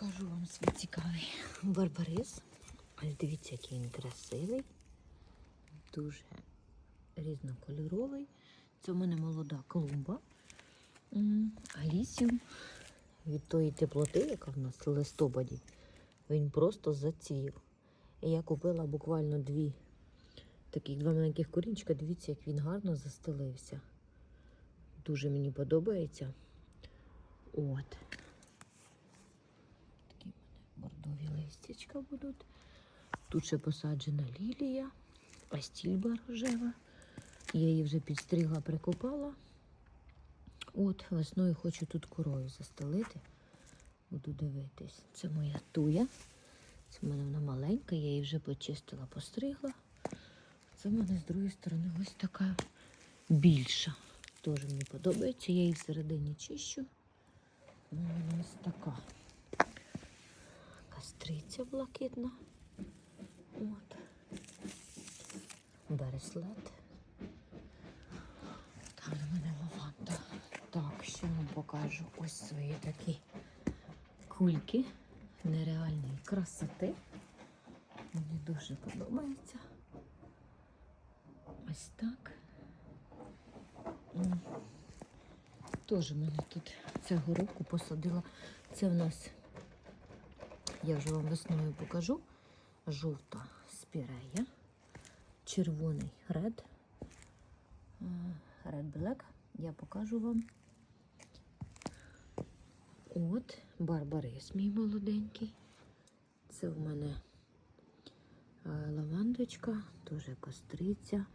покажу вам свій цікавий барбарис. Ось дивіться, який він красивий, дуже різнокольоровий. Це в мене молода клумба. Алісіум від тої теплоти, яка в нас в листопаді, він просто зацвів. І я купила буквально дві таких два маленьких корінчика. Дивіться, як він гарно застелився. Дуже мені подобається. От. Такі в мене бордові листячка будуть. Тут ще посаджена лілія, астільба рожева. Я її вже підстригла, прикопала. От, весною хочу тут корою застелити. Буду дивитись. Це моя туя. Це в мене вона маленька, я її вже почистила, постригла. Це в мене з другої сторони ось така більша. Теж мені подобається. Я її всередині чищу. Вона ось така. Кастриця блакитна. От. Береслет. Там в мене лаванда. Так, ще вам покажу ось свої такі кульки нереальної красоти. Мені дуже подобається. Ось так. Теж мене тут цього року посадила. Це в нас, я вже вам весною покажу. Жовта спірея, червоний е, Red Black. Я покажу вам. От, барбарис мій молоденький. Це в мене е, лавандочка, теж костриця,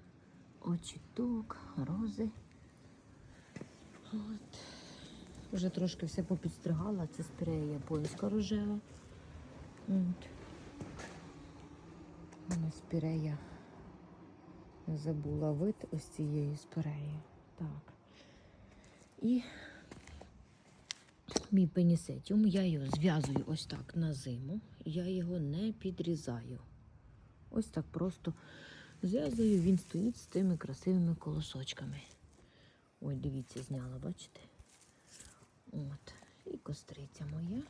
очіток, рози. От. Вже трошки все попідстригала. Це спірея японська рожева. От. Вона спірея. Забула вид ось цієї спіреї. Так. І мій пенісетіум, я його зв'язую ось так на зиму. Я його не підрізаю. Ось так просто зв'язую, він стоїть з тими красивими колосочками. Ой, дивіться, зняла, бачите? От. І костриця моя.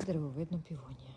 Це деревовидна півонія.